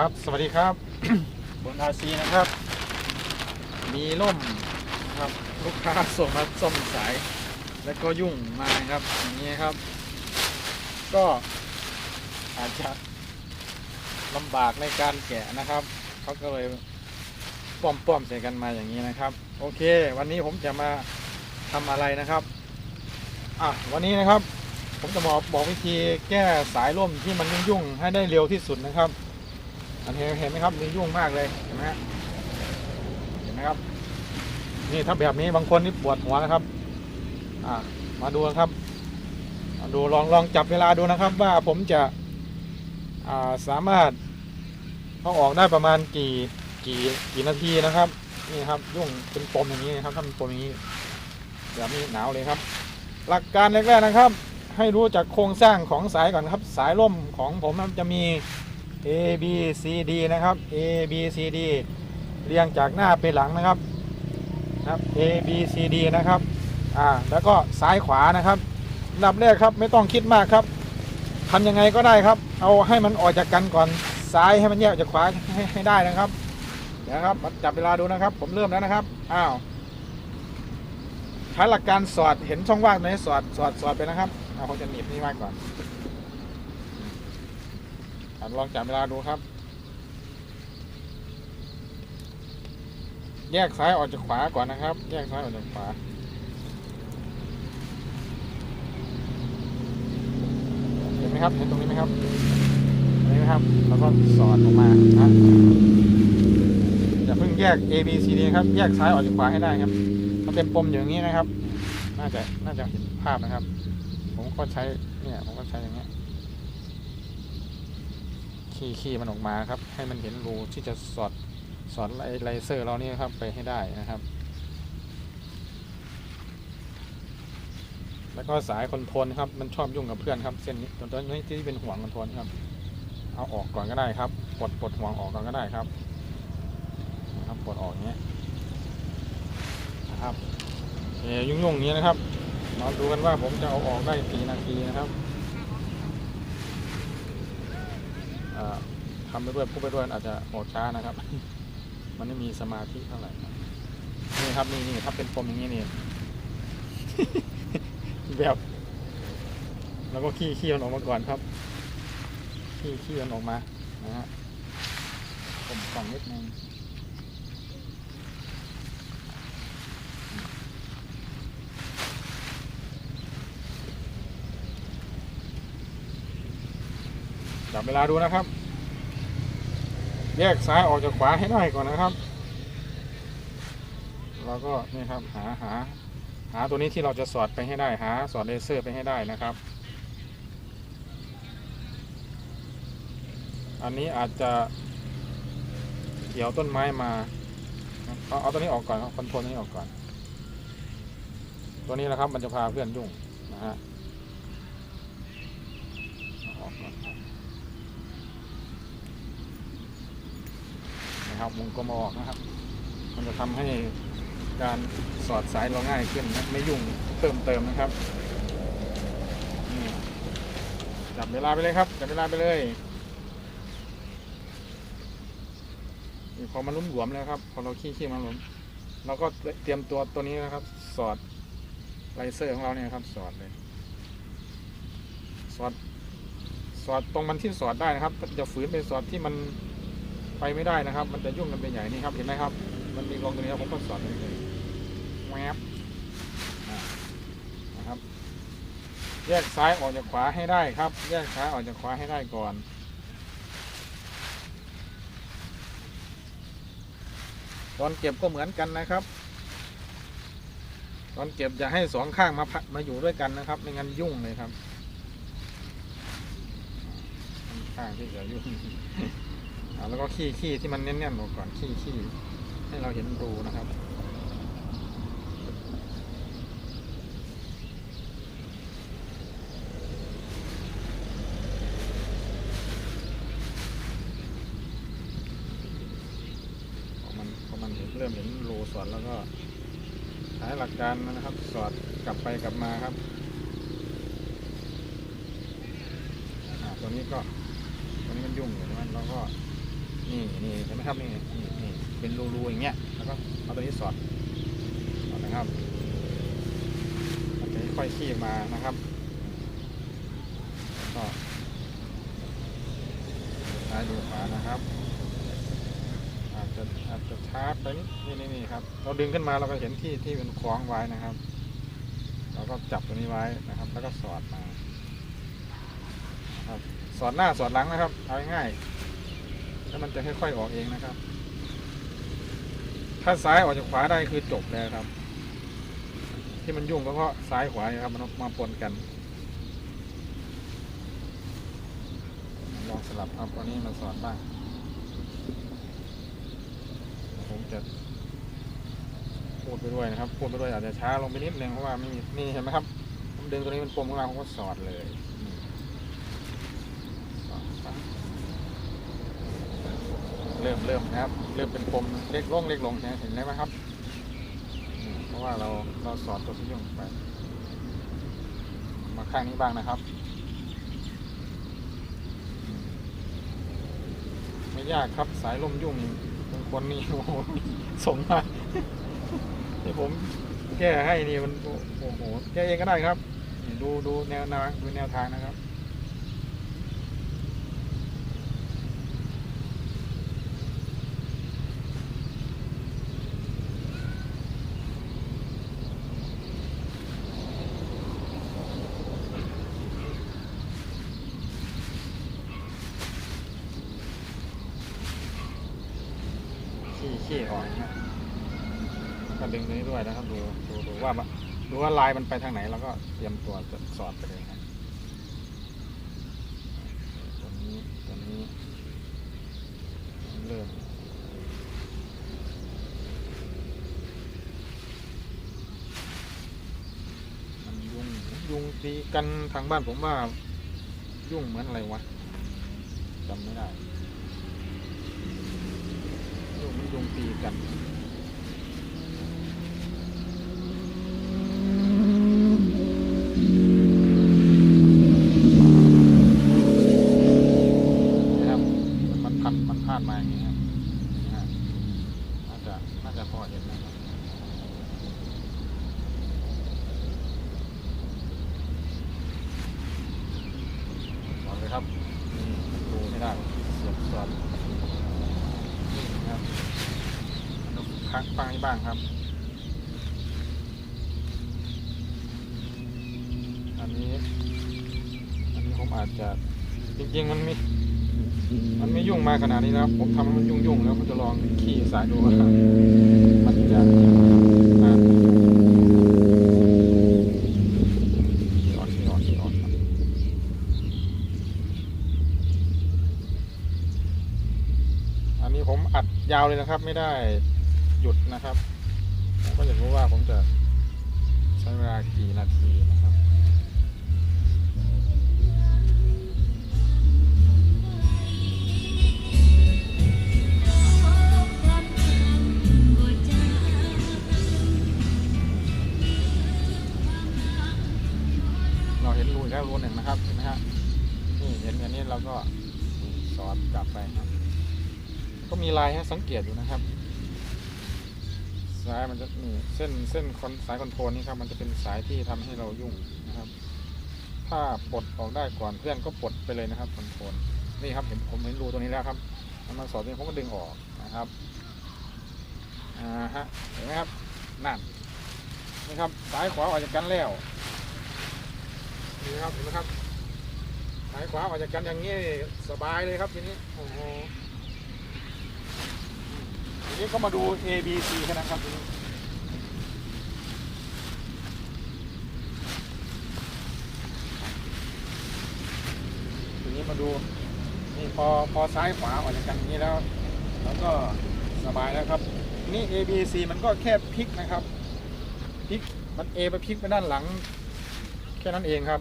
ครับ สวัสดีครับ บนอาซีนะครับ มีร่มครับลูกค้าส่งมาซ่อมสาย แล้วก็ยุ่งมาครับอย่างนี้ครับ ก็อาจจะลำบากในการแกะนะครับเขาก็เลยป้อมๆใส่กันมาอย่างนี้นะครับ โอเค วันนี้ผมจะมาทำอะไรนะครับอะวันนี้นะครับ ผมจะบอกบอกวิธีแก้สายร่มที่มันยุ่งๆให้ได้เร็วที่สุดนะครับ อันนี้เห็นไหมครับมันยุ่งมากเลยเห็นไหมฮะเห็นไหมครับ นี่ถ้าแบบนี้บางคนนี่ปวดหัวนะครับ อ่า มาดูนะครับมาดูลองลองจับเวลาดูนะครับ ว่าผมจะอ่าสามารถเอาออกได้ประมาณกี่กี่กี่นาทีนะครับ นี่ครับยุ่งเป็นปมอย่างนี้นะครับถ้าเป็นปมอย่างนี้แบบนี้หนาวเลยครับ หลักการแรกๆนะครับ ให้รู้จากโครงสร้างของสายก่อนครับ สายร่มของผมมันจะมี A B C D นะครับ A B C D เรียงจากหน้าไปหลังนะครับนะครับ A B C D นะครับอ่าแล้วก็ซ้ายขวานะครับอันดับแรกครับไม่ต้องคิดมากครับทำยังไงก็ได้ครับ เอาให้มันออกจากกันก่อนซ้ายให้มันแยกออกจากขวาให้ให้ได้นะครับเดี๋ยวครับจับเวลาดูนะครับ ผมเริ่มแล้วนะครับอ้าวใช้หลักการสอดเห็นช่องว่างไหมสอดสอดสอดไปนะครับเอาผมจะหนีบนี่ไว้ก่อน อะลองจับเวลาดูครับ แยกซ้ายออกจากขวาก่อนนะครับ แยกซ้ายออกจากขวาเห็นไหมครับเห็นตรงนี้ไหมครับเห็นไหมครับ แล้วก็สอดออกมานะอย่าเพิ่งแยก A B C D ครับ แยกซ้ายออกจากขวาให้ได้ครับมันเป็นปมอยู่อย่างนี้นะครับ น่าจะน่าจะเห็นภาพนะครับ ผมก็ใช้เนี่ยผมก็ใช้อย่างเงี้ย ขี้ขี้มันออกมาครับ ให้มันเห็นรูที่จะสอดสอดไลเซอร์เรานี่ครับไปให้ได้นะครับ แล้วก็สายคอนโทรลครับมันชอบยุ่งกับเพื่อนครับเส้นนี้ตัวนี้ที่เป็นห่วงคอนโทรลครับ เอาออกก่อนก็ได้ครับปลดปลดห่วงออกก่อนก็ได้ครับนะครับปลดออกเงี้ยนะครับเอ่ยุ่งๆอย่างนี้นะครับมาดูกันว่าผมจะเอาออกได้กี่นาทีนะครับ อ่า ทำไปด้วยพูดไปด้วยอาจจะออกช้านะครับ มันไม่มีสมาธิเท่าไหร่นี่ครับนี่นี่ถ้าเป็นปมอย่างนี้นี่แบบแล้วก็ขี้ขี้มันออกมาก่อนครับ ขี้ขี้มันออกมานะฮะผมส่องนิดนึง จับเวลาดูนะครับ แยกซ้ายออกจากขวาให้ได้ก่อนนะครับ แล้วก็นี่ครับหาหาหาตัวนี้ที่เราจะสอดไปให้ได้หาสอดเลเซอร์ไปให้ได้นะครับ อันนี้อาจจะเกี่ยวต้นไม้มาเอาเอาตัวนี้ออกก่อนครับคอนโทรลนี้ออกก่อน ตัวนี้นะครับมันจะพาเพื่อนยุ่งนะฮะเอาออกก่อนครับ นะครับวงกลมออกนะครับ มันจะทำให้การสอดสายเราง่ายขึ้นนะไม่ยุ่งเพิ่มเติมนะครับจับเวลาไปเลยครับจับเวลาไปเลยพอมันลุ่มหลวมแล้วครับ พอเราขี้ขี้มันหลวมเราก็เตรียมตัวตัวนี้นะครับ สอดไลเซอร์ของเราเนี่ยครับสอดเลย สอด สอดตรงมันที่สอดได้นะครับ จะฝืนไปสอดที่มัน ไปไม่ได้นะครับ มันจะยุ่งกันไปใหญ่นี่ครับเห็นไหมครับ มันมีกองตรงนี้ครับผมก็สอนเลยแวบนะครับ แยกซ้ายออกจากขวาให้ได้ครับ แยกซ้ายออกจากขวาให้ได้ก่อนตอนเก็บก็เหมือนกันนะครับ ตอนเก็บอย่าให้สองข้างมาพัมาอยู่ด้วยกันนะครับ ไม่งั้นยุ่งเลยครับ ข้างที่จะยุ่ง แล้วก็ขี้ขี้ที่มันแน่นๆออกก่อนขี้ขี้ให้เราเห็นรูนะครับพอมันพอมันเห็นเริ่มเห็นรูสอดแล้วก็ใช้หลักการนะครับ สอดกลับไปกลับมาครับตัวนี้ก็ตัวนี้มันยุ่งอยู่ใช่ไหมเราก็ นี่เห็นไหมครับนี่นี่นี่เป็นรูๆอย่างเงี้ยแล้วก็เอาตัวนี้สอดสอดนะครับมันจะค่อยขี้ออกมานะครับก็ซ้ายดูขวานะครับ อาจจะอาจจะช้าไปนิดนี่นี่นี่ครับ เราดึงขึ้นมาเราก็เห็นที่ที่เป็นคล้องไว้นะครับเราก็จับตัวนี้ไว้นะครับ แล้วก็สอดมาครับสอดหน้าสอดหลังนะครับเอาง่ายๆ แล้วมันจะค่อยๆออกเองนะครับ ถ้าซ้ายออกจากขวาได้คือจบแล้วครับ ที่มันยุ่งก็เพราะซ้ายขวาครับมันมาปนกัน ลองสลับเอาตัวนี้มาสอดบ้างผมจะพูดไปด้วยนะครับพูดไปด้วยอาจจะช้าลงไปนิดนึงเพราะว่าไม่มีนี่เห็นไหมครับผมดึงตัวนี้เป็นปมของเราผมก็สอดเลยนี่สอดปั๊บ เริ่มเริ่มนะครับ เริ่มเป็นปมเล็กลงเล็กลงเห็นไหมครับ เพราะว่าเราเราสอดตัวที่ยุ่งไป มาข้างนี้บ้างนะครับ ไม่ยากครับสายลมยุ่งบางคนนี่โอ้โหสงมาที่ผมแก้ให้นี่มันโอ้โหแก้เองก็ได้ครับ ดูดูแนวทางดูแนวทางนะครับ ขี้ขี้ออกนะก็ ด้วยนะครับดูดูดูว่าดูว่าลายมันไปทางไหนแล้วก็เตรียมตัวจะสอดไปเลยครับตัวนี้ตัวนี้เริ่มมันยุงยุงตีกันทางบ้านผมว่ายุ่งเหมือนอะไรวะจำไม่ได้ยุงมันยุงตีกัน นะครับ มันพันมันพาดมาอย่างนี้ครับนะฮะน่าจะ น่าจะพอเห็นนะครับ สอนเลยครับ นี่ดูไม่ได้ เสียบสอดนี่นะครับดูพักฟังให้ บ้างครับ อันนี้ อันนี้ผมอาจจะจริงๆมันไม่มันไม่ยุ่งมากขนาดนี้นะครับ ผมทำให้มันยุ่งๆแล้วผมจะลองขี่สายดูว่ามันจะอ่อนขี่อนขี่อนครับอันนี้ผมอัดยาวเลยนะครับ ไม่ได้ หยุดนะครับผมก็อยากรู้ว่าผมจะใช้เวลากี่นาทีนะครับเราเห็นรูอีกแล้วรูหนึ่งนะครับเห็นไหมฮะนี่เห็นอันนี้เราก็สอดกลับไปครับ ก็มีลายให้สังเกตอยู่นะครับ สายมันจะนี่เส้นเส้นคอนสายคอนโทรลนี่ครับมันจะเป็นสายที่ทำให้เรายุ่งนะครับ ถ้าปลดออกได้ก่อนเพื่อนก็ปลดไปเลยนะครับคอนโทรลนี่ครับเห็นผมเห็นรูตัวนี้แล้วครับมันมาสอดนี้ผมก็ดึงออกนะครับอ่าฮะเห็นไหมครับนั่นนี่ครับซ้ายขวาออกจากกันแล้วนี่ครับเห็นไหมครับซ้ายขวาออกจากกันอย่างนี้สบายเลยครับทีนี้โอ้โห นี้ก็มาดู A B C แค่นั้นครับทีนี้มาดูนี่พอพอซ้ายขวาออกจากกันนี้แล้ว แล้วก็สบายแล้วครับนี่ A B C มันก็แค่พลิกนะครับพลิกมัน A ไปพลิกไปด้านหลัง แค่นั้นเองครับ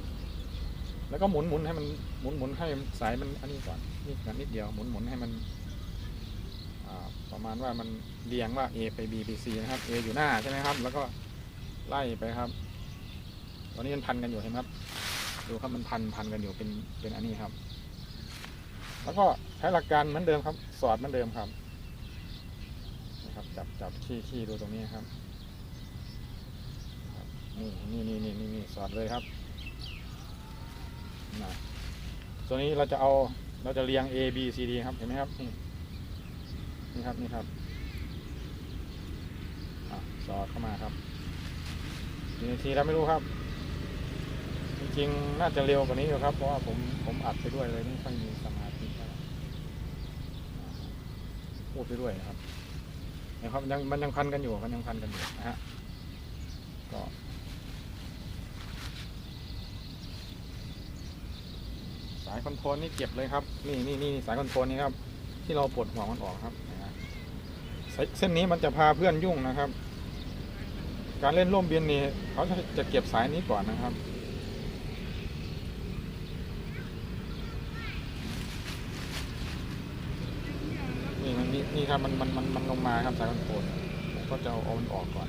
แล้วก็หมุนหมุนให้มันหมุนหมุนให้สายมันอันนี้ก่อนนี่กันนิดเดียวหมุนหมุนให้มัน ประมาณว่ามันเรียงว่า A ไป B ไป C นะครับ A อยู่หน้าใช่ไหมครับ แล้วก็ไล่ไปครับ ตอนนี้มันพันกันอยู่เห็นไหมครับ ดูครับมันพันพันกันอยู่เป็นเป็นอันนี้ครับ แล้วก็ใช้หลักการเหมือนเดิมครับ สอดเหมือนเดิมครับนะครับจับจับขี้ขี้ดูตรงนี้ครับครับนี่นี่นี่นี่นี่นี่สอดเลยครับนะตัวนี้เราจะเอาเราจะเรียง A B C D ครับเห็นไหมครับนี่ นี่ครับนี่ครับสอดเข้ามาครับกี่นาทีแล้วไม่รู้ครับ จริงๆ น่าจะเร็วกว่านี้อยู่ครับ เพราะว่าผมผมอัดไปด้วยเลยไม่ค่อยมีสมาธิเท่าไหร่พูดไปด้วยนะครับนะครับยังมันยังพันกันอยู่มันยังพันกันอยู่นะฮะก็สายคอนโทรลนี่เก็บเลยครับ นี่นี่นี่สายคอนโทรลนี่ครับ ที่เราปลดหัวมันออกครับน เส้นนี้มันจะพาเพื่อนยุ่งนะครับ การเล่นร่มบินนี่เขาจะเก็บสายนี้ก่อนนะครับนี่มันนี่นี่ครับมันมันมันมันลงมาครับสายคอนโทรลผมก็จะเอาเอามันออกก่อน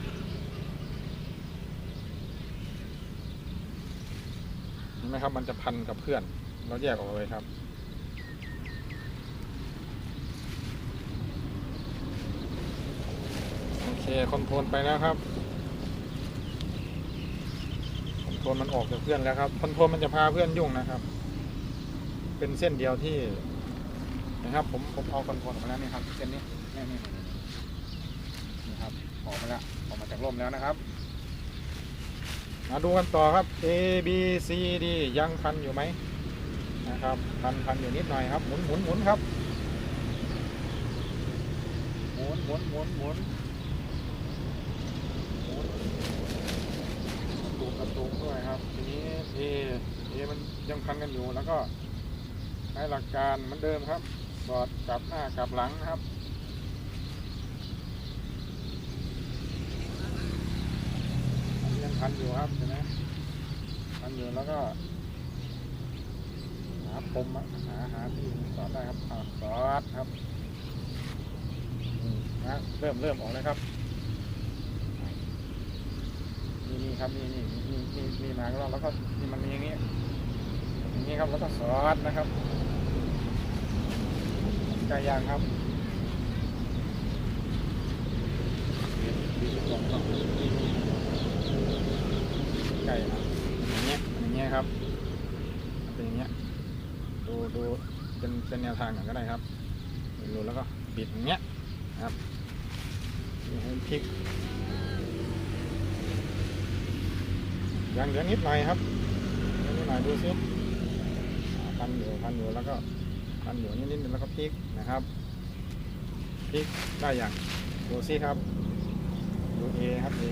เห็นไหมครับมันจะพันกับเพื่อน เราแยกออกเลยครับ โอ เคคอนโทรลไปแล้วครับคอนโทรลมันออกจากเพื่อนแล้วครับคอนโทรลมันจะพาเพื่อนยุ่งนะครับ เป็นเส้นเดียวที่นะครับ ผมผมเอาคอนโทรลออกมาแล้วนี่ครับเส้นนี้นี่นี่นี่นี่ครับออกมาแล้วออกมาจากร่มแล้วนะครับมาดูกันต่อครับ A B C D ยังพันอยู่ไหมนะครับพันพันอยู่นิดหน่อยครับหมุนหมุนหมุนครับหมุนหมุนหมุนหมุนหมุน ตูกกระตุกด้วยครับ ทีนี้ A A มันยังพันกันอยู่แล้วก็ให้หลักการเหมือนเดิมครับสอดกลับหน้ากลับหลังนะครับอันนี้ยังพันอยู่ครับเห็นไหมพันอยู่แล้วก็หาปมอะหาหาที่สอดได้ครับอ่าสอดครับนี่นะเริ่มเริ่มออกเลยครับ นี่ครับนี่นี่นี่นี่มีมาแล้วแล้วก็นี่มันมีอย่างนี้อย่างนี้ครับแล้วก็สอดนะครับไก่ย่างครับไก่ครับอย่างเงี้ยอย่างเงี้ยครับเป็นอย่างเงี้ยดูดูเป็นเป็นแนวทางก่อนก็ได้ครับดูแล้วก็บิดอย่างเงี้ยครับให้พลิก ยังเหลือนิดหน่อยครับเหลือนิดหน่อยดูซิพันอยู่พันอยู่แล้วก็พันอยู่นิดนิดแล้วก็พลิกนะครับพลิกได้อย่างดูซิครับดูเอครับเอ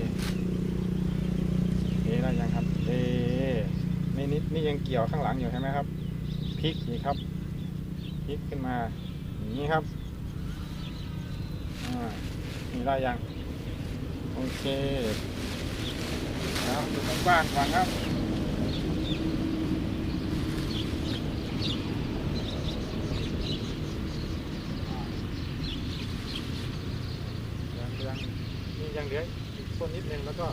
เอได้ยังครับเอนี่นี่นี่ยังเกี่ยวข้างหลังอยู่ใช่ไหมครับพลิกนี่ครับพลิกขึ้นมาอย่างนี้ครับอ่านี่ได้ยังโอเค แล้วดูกว้างๆก่อนครับยังยังนี่ยังเหลืออีกส่วนนิดนึงแล้วก็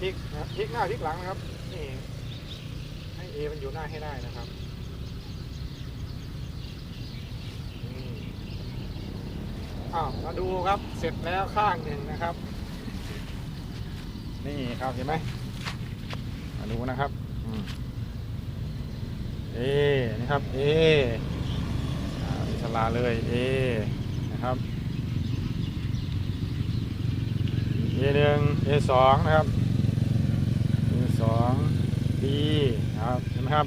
พลิกนะพลิกหน้าพลิกหลังนะครับนี่ให้เอมันอยู่หน้าให้ได้นะครับอ้าวมาดูครับเสร็จแล้วข้างหนึ่งนะครับ นี่ครับเห็นไหมมาดูนะครับอืมเอนี่ครับเออ่าอิสระเลยเอนะครับ A หนึ่ง A สองนะครับ A สอง D นะครับเห็นไหมครับ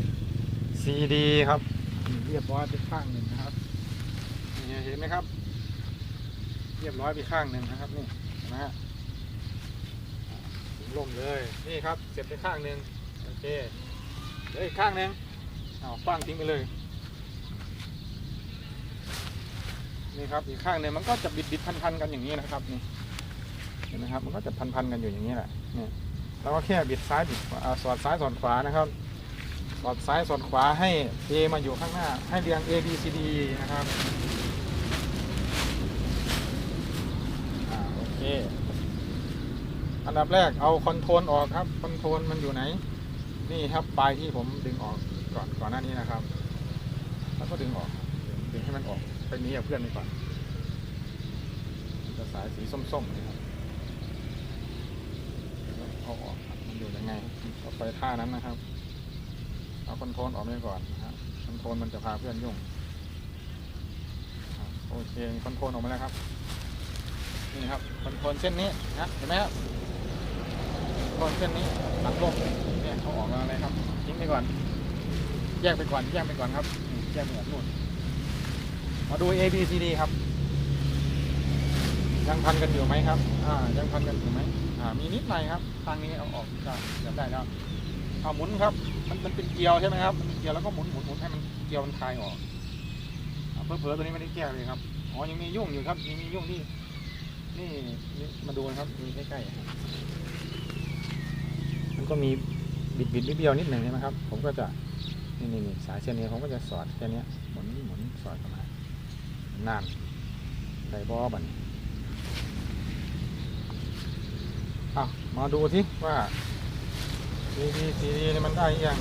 C D ครับเรียบร้อยไปข้างหนึ่งนะครับนี่เห็นไหมครับ เรียบร้อยไปข้างหนึ่งนะครับนี่เห็นไหมฮะอ่าถึง ลมเลย นี่ครับ เสร็จไปข้างหนึ่งโอเคเหลืออีกข้างหนึ่งเอาคว้างทิ้งไปเลย นี่ครับ อีกข้างหนึ่งมันก็จะบิดบิดพันพันกันอย่างนี้นะครับ นี่ เห็นไหมครับ มันก็จะพันๆกันอยู่อย่างนี้แหละ นี่เราก็แค่บิดซ้ายบิดขวาอ่าสอดซ้ายสอดขวานะครับ สอดซ้ายสอดขวาให้ A มาอยู่ข้างหน้า ให้เรียง A B C D นะครับ อ่า โอเค อันดับแรกเอาคอนโทรลออกครับคอนโทรลมันอยู่ไหน นี่ครับปลายที่ผมดึงออกก่อนก่อนหน้านี้นะครับ แล้วก็ดึงออกดึงให้มันออกไปนี้กับเพื่อนไปก่อนจะสายสีส้มๆนะครับเอาออกมันอยู่ยังไงก็ไปท่านั้นนะครับ เอาคอนโทรลออกไปก่อนนะครับคอนโทรลมันจะพาเพื่อนยุ่งโอเคคอนโทรลออกมาแล้วครับ นี่ครับคอนโทรลเส้นนี้นะเห็นไหมครับ คอนเส้นนี้ตัดลมเนี่ยเอาออกมาเลยครับทิ้งไปก่อน แยกไปก่อนแยกไปก่อนครับแยกไปก่อนนู่นมาดู A B C D ครับ ยังพันกันอยู่ไหมครับ อ่า ยังพันกันอยู่ไหมอ่า มีนิดหน่อยครับทางนี้เอาออกได้เดี๋ยวได้แล้วเอาหมุนครับ มันมันเป็นเกลียวใช่ไหมครับมันเกลียวแล้วก็หมุนหมุนหมุนให้มันเกลียวมันคลายออกอ่าเผลอๆตัวนี้ไม่ได้แก้เลยครับอ๋อยังมียุ่งอยู่ครับยังมียุ่งที่นี่นี่มาดูนะครับมีใกล้ๆ ก็มีบิดบิดๆเบี้ยวนิดหนึ่งใช่ไหมครับ ผมก็จะนี่นี่นี่สายเส้นนี้ผมก็จะสอดแค่เนี้หมุนหมุนสอดเข้ามานานใส่บอบันอะมาดูที่ว่าดีดีสีดีนี่มันได้ยัง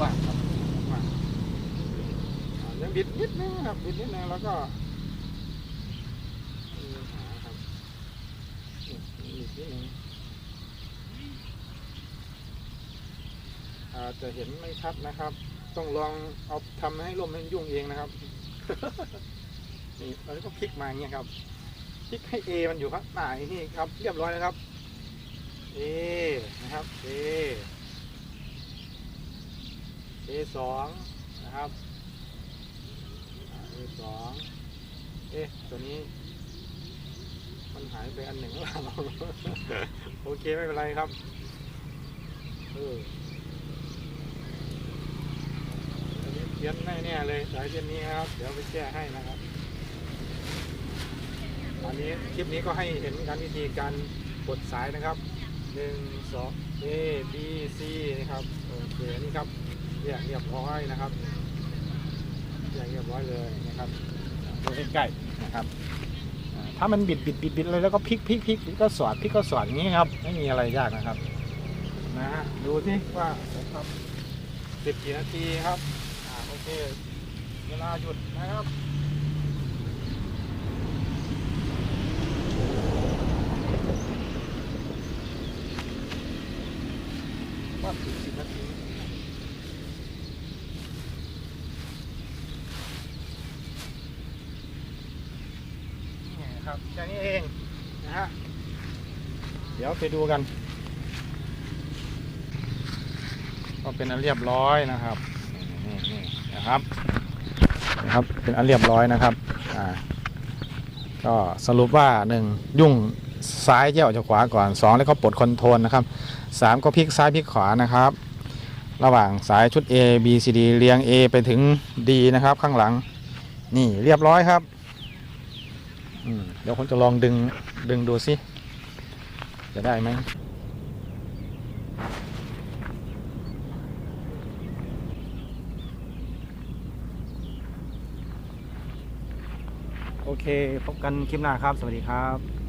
ว่าครับว่าอะยังบิดนิดนึงครับบิดนิดนึงแล้วก็มีปัญหาครับนี่บิดนิดนึง อา จจะเห็นไม่ชัดนะครับ ต้องลองเอาทำให้ลมให้ยุ่งเองนะครับนี่แล้วก็พลิกมาอย่างเงี้ยครับพลิกให้ A มันอยู่ข้างหน้าอย่านี่ครับ เรียบร้อยแล้วครับ A นะครับ A A สองนะครับอ่า A สองเอ๊ะตัวนี้ มันหายไปอันหนึ่งแล้วโอเคไม่เป็นไรครับ เออ อันนี้ เขียนแน่ๆเลยสายเส้นนี้ครับ เดี๋ยวไปแก้ให้นะครับอันนี้คลิปนี้ก็ให้เห็นการวิธีการกดสายนะครับหนึ่งสอง A B C นะครับโอเคนี่ครับแยกเรียบร้อยนะครับแยกเรียบร้อยเลยนะครับดูใกล้ๆนะครับอ่าถ้ามันบิดบิดบิดบิดเลยแล้วก็พลิกพลิกพลิกก็สอดพลิกก็สอดอย่างนี้ครับ ไม่มีอะไรยากนะครับ นะฮะดูที่ว่าครับสิบกี่นาทีครับอ่าโอ เวลาหยุดนะครับว่าถึงสิบนาทีนี่ครับแค่นี้เองนะฮะเดี๋ยวไปดูกัน ก็เป็นอันเรียบร้อยนะครับ นะครับนะครับ เป็นอันเรียบร้อยนะครับอ่าก็สรุปว่าหนึ่งยุ่งซ้ายแยกออกจากขวาก่อนสองแล้วก็ปลดคอนโทรลนะครับสามก็พลิกซ้ายพลิกขวานะครับ ระหว่างสายชุด A B C D เรียง A ไปถึง D นะครับ ข้างหลัง นี่เรียบร้อยครับเดี๋ยวผมจะลองดึงดึงดูสิจะได้ไหม เค พบกันคลิปหน้าครับ สวัสดีครับ